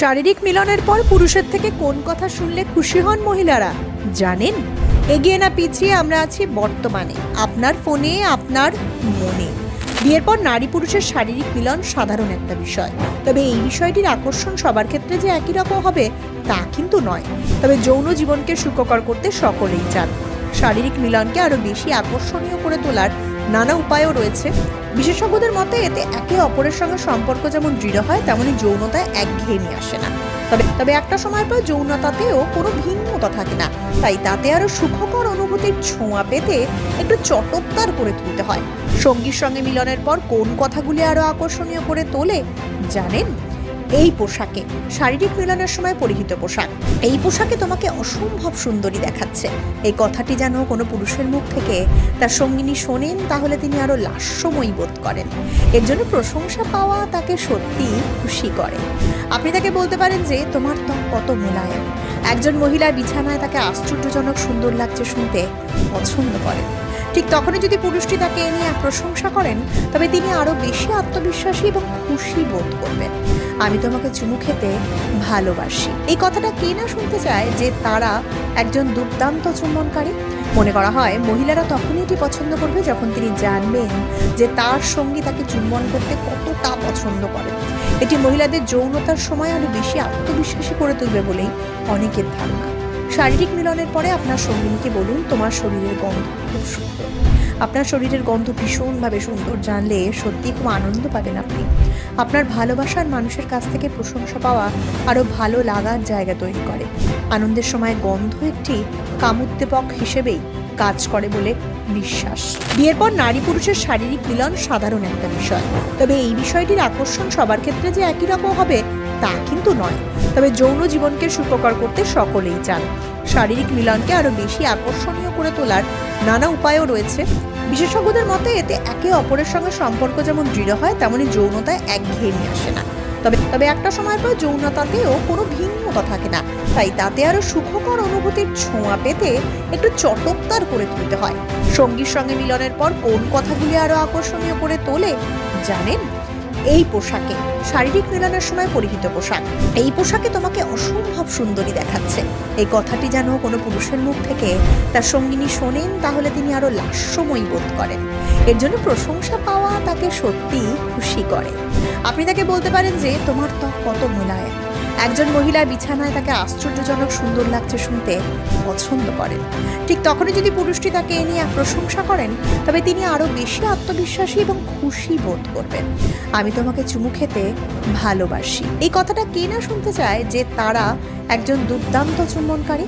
শারীরিক মিলনের পর পুরুষের থেকে কোন কথা শুনলে খুশি হন মহিলারা? জানেন? এগিয়ে না পিছিয়ে আমরা আছি বর্তমানে। আপনার ফোনে, আপনার মনে। বিয়ের পর নারী পুরুষের শারীরিক মিলন সাধারণ একটা বিষয়। তবে এই বিষয়টির আকর্ষণ সবার ক্ষেত্রে যে একই রকম হবে, তা কিন্তু নয়। তবে যৌন জীবনকে সুখকর করতে সকলেই চান। শারীরিক মিলনকে আরও বেশি আকর্ষণীয় করে তোলার নানা উপায়ও রয়েছে। বিশেষজ্ঞদের মতে, এতে একে অপরের সঙ্গে সম্পর্ক যেমন দৃঢ় হয়, তেমনি যৌনতায় একঘেয়েমি আসে না। তবে তবে একটা সময় পর যৌনতাতেও কোনো ভিন্নতা থাকে না। তাই তাতে আরও সুখকর অনুভূতির ছোঁয়া পেতে একটু চটকদার করে তুলতে হয়। সঙ্গীর সঙ্গে মিলনের পর কোন কথাগুলি আরও আকর্ষণীয় করে তোলে, জানেন এই পোশাকে। শারীরিক মিলনের সময় পরিহিত পোশাক। এই পোশাকে তোমাকে অসম্ভব সুন্দরী দেখাচ্ছে। এই কথাটি যেন কোনো পুরুষের মুখ থেকে তার সঙ্গিনী শোনেন, তাহলে তিনি আরও লাস্যময়ী বোধ করেন। এর জন্য প্রশংসা পাওয়া তাকে সত্যি খুশি করে। আপনি তাকে বলতে পারেন যে, তোমার ত্বক কত মোলায়েম। একজন মহিলা বিছানায় তাকে আশ্চর্যজনক সুন্দর লাগছে শুনতে পছন্দ করেন। ঠিক তখনই যদি পুরুষটি তাকে এ নিয়ে প্রশংসা করেন, তবে তিনি আরও বেশি আত্মবিশ্বাসী এবং খুশি বোধ করবেন। আমি তোমাকে চুমু খেতে ভালোবাসি। এই কথাটা কে না শুনতে চায় যে তারা একজন দুর্দান্ত চুম্বনকারী? মনে করা হয় মহিলারা তখনই এটি পছন্দ করবে যখন তিনি জানবেন যে তার সঙ্গী তাকে চুম্বন করতে কতটা পছন্দ করেন এটি মহিলাদের যৌনতার সময় আরও বেশি আত্মবিশ্বাসী করে তুলবে বলেই অনেকের ধারণা। শারীরিক মিলনের পরে আপনার সঙ্গিনীকে বলুন, তোমার শরীরের গন্ধ খুব সুন্দর। আপনার শরীরের গন্ধ ভীষণভাবে সুন্দর, জানলে সত্যি খুব আনন্দ পাবেন আপনি। আপনার ভালোবাসার মানুষের কাছ থেকে প্রশংসা পাওয়া আরও ভালো লাগার জায়গা তৈরি করে। আনন্দের সময় গন্ধ একটি কামুদ্দীপক হিসেবেই কাজ করে বলে বিশ্বাস। বিয়ের পর নারী পুরুষের শারীরিক মিলন সাধারণ একটা বিষয়। তবে এই বিষয়টির আকর্ষণ সবার ক্ষেত্রে যে একই রকম হবে তা কিন্তু নয়। তবে যৌন জীবনকে সুপ্রকার করতে সকলেই চান। শারীরিক মিলনকে আরও বেশি আকর্ষণীয় করে তোলার নানা উপায়ও রয়েছে। বিশেষজ্ঞদের মতে এতে একে অপরের সঙ্গে সম্পর্ক যেমন দৃঢ় হয়, তেমনি যৌনতায় একঘেয়েমি আসে না। তবে তবে একটা সময় পর যৌনতাতেও কোনো ভিন্নতা থাকে না। তাই তাতে আরও সুখকর অনুভূতির ছোঁয়া পেতে একটু চটকদার করে তুলতে হয়। সঙ্গীর সঙ্গে মিলনের পর কোন কথাগুলি আরও আকর্ষণীয় করে তোলে জানেন এই পোশাকে। শারীরিক মিলনের সময় পরিহিত পোশাক। এই পোশাকে তোমাকে অসম্ভব সুন্দরী দেখাচ্ছে। এই কথাটি যেন কোনো পুরুষের মুখ থেকে তার সঙ্গিনী শোনেন, তাহলে তিনি আরও লাস্যময়ী বোধ করেন। এর জন্য প্রশংসা পাওয়া তাকে সত্যি খুশি করে। আপনি তাকে বলতে পারেন যে, তোমার ত্বক কত মোলায়েম। একজন মহিলা বিছানায় তাকে আশ্চর্যজনক সুন্দর লাগছে শুনতে, পছন্দ করেন। ঠিক তখনই যদি পুরুষটি তাকে এ নিয়ে প্রশংসা করেন, তবে তিনি আরও বেশি আত্মবিশ্বাসী এবং খুশি বোধ করবেন। আমি তোমাকে চুমু খেতে ভালোবাসি। এই কথাটা কে না শুনতে চায় যে তারা একজন দুর্দান্ত চুম্বনকারী?